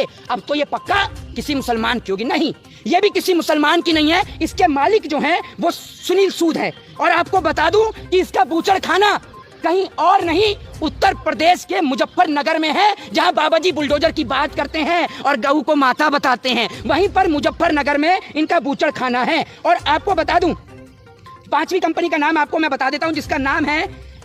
आगे अब तो ये पक्का किसी मुसलमान की होगी। नहीं, ये भी किसी मुसलमान की नहीं है। इसके मालिक जो हैं, वो सुनील सूद है। और आपको बता दूँ कि इसका बूचड़ खाना कहीं और नहीं, उत्तर प्रदेश के मुजफ्फरनगर में है, जहाँ बाबा जी बुलडोजर की बात करते हैं और गऊ को माता बताते हैं। वहीं पर मुजफ्फरनगर में इनका बूचड़ खाना है। और आपको बता दूँ, पांचवी कंपनी का नाम आपको मैं बता देता हूँ, जिसका नाम है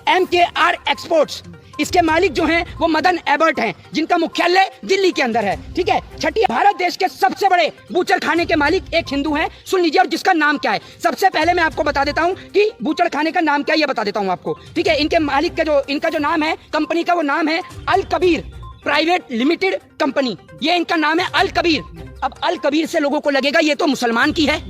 एम के आर एक्सपोर्ट्स इसके मालिक जो हैं, वो मदन एबर्ट हैं, जिनका मुख्यालय दिल्ली के अंदर है, ठीक है? छठी, भारत देश के सबसे बड़े बूचड़ खाने के मालिक एक हिंदू हैं, सुन लीजिए और जिसका नाम क्या है। सबसे पहले मैं आपको बता देता हूँ कि बूचड़ खाने का नाम क्या है, ये बता देता हूँ आपको, ठीक है? इनके मालिक का जो, इनका जो नाम है, कंपनी का वो नाम है Al Kabir private limited company. ये इनका नाम है अल कबीर। अब अल कबीर से लोगों को लगेगा, ये तो मुसलमान की है।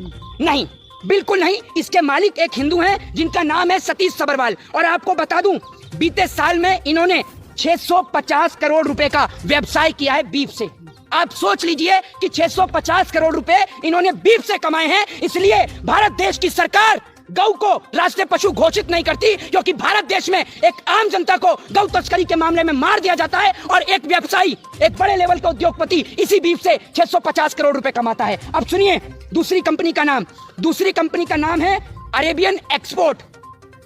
नहीं, बिल्कुल नहीं, इसके मालिक एक हिंदू हैं, जिनका नाम है सतीश सबरवाल। और आपको बता दूँ बीते साल में इन्होंने 650 करोड़ रुपए का व्यवसाय किया है बीफ से। आप सोच लीजिए कि 650 करोड़ रुपए इन्होंने बीफ से कमाए हैं, इसलिए भारत देश की सरकार गौ को राष्ट्रीय पशु घोषित नहीं करती, क्योंकि भारत देश में एक आम जनता को गौ तस्करी के मामले में मार दिया जाता है और एक व्यवसायी, एक बड़े लेवल का उद्योगपति इसी बीफ से 650 करोड़ रुपए कमाता है। अब सुनिए, दूसरी कंपनी का नाम। दूसरी कंपनी का नाम है अरेबियन एक्सपोर्ट।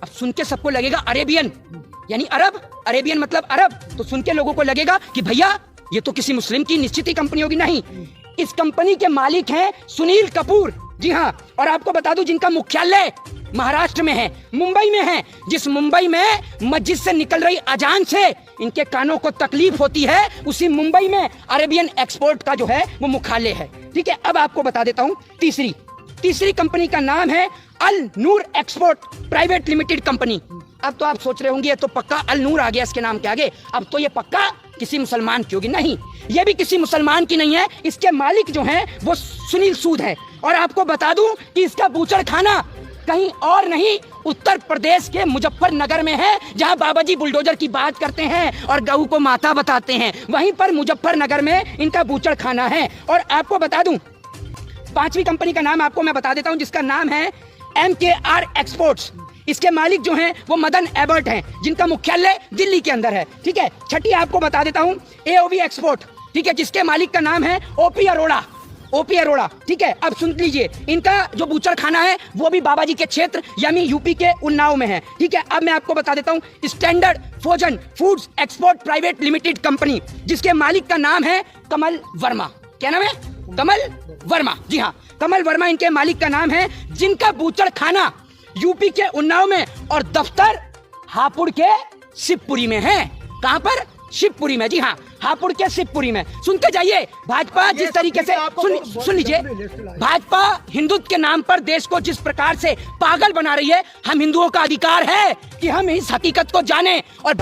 अब सुन के सबको लगेगा अरेबियन। यानी अरब, अरेबियन मतलब अरब। तो सुन के लोगों को लगेगा कि भैया, ये तो किसी मुस्लिम की निश्चित ही कंपनी होगी। नहीं, इस कंपनी के मालिक हैं सुनील कपूर। जी हाँ और आपको बता दूँ, जिनका मुख्यालय महाराष्ट्र में है, मुंबई में है। जिस मुंबई में मस्जिद से निकल रही अजान से इनके कानों को तकलीफ़ होती है, उसी मुंबई में अरेबियन एक्सपोर्ट का जो है, वो मुख्यालय है। ठीक है, अब आपको बता देता हूँ, तीसरी तीसरी कंपनी का नाम है Al Noor export private limited company. अब तो आप सोच रहे होंगे, ये तो पक्का अल नूर आ गया इसके नाम के आगे। अब तो ये पक्का किसी मुसलमान की होगी। नहीं, ये भी किसी मुसलमान की नहीं है। इसके मालिक जो हैं, वो सुनील सूद है। और आपको बता दूँ कि इसका बूचड़ खाना कहीं और नहीं, उत्तर प्रदेश के मुजफ्फरनगर में है, जहाँ बाबा जी बुलडोजर की बात करते हैं और गऊ को माता बताते हैं। वहीं पर मुजफ्फरनगर में इनका बूचड़ खाना है। और आपको बता दूँ, पांचवी कंपनी का नाम आपको मैं बता देता हूँ, जिसका नाम है एम के आर एक्सपोर्ट्स इसके मालिक जो हैं, वो मदन एबर्ट हैं, जिनका मुख्यालय दिल्ली के अंदर है। ठीक है? छठी आपको बता देता हूँ एओवी एक्सपोर्ट ठीक है, जिसके मालिक का नाम है ओपी अरोड़ा ओपी अरोड़ा ठीक है? अब सुन लीजिए, इनका जो बूचर खाना है, वो भी बाबा जी के क्षेत्र, यानी यूपी के उन्नाव में है। ठीक है? अब मैं आपको बता देता हूँ standard frozen foods export private limited company जिसके मालिक का नाम है कमल वर्मा। क्या नाम है? कमल वर्मा। जी हाँ कमल वर्मा इनके मालिक का नाम है, जिनका बूचड़ खाना यूपी के उन्नाव में और दफ्तर हापुड़ के शिवपुरी में है। कहाँ पर? शिवपुरी में। जी हाँ हापुड़ के शिवपुरी में। सुनते जाइए भाजपा जिस तरीके से सुन सुन लीजिए। भाजपा हिंदुत्व के नाम पर देश को जिस प्रकार से पागल बना रही है हम हिंदुओं का अधिकार है कि हम इस हकीकत को जाने और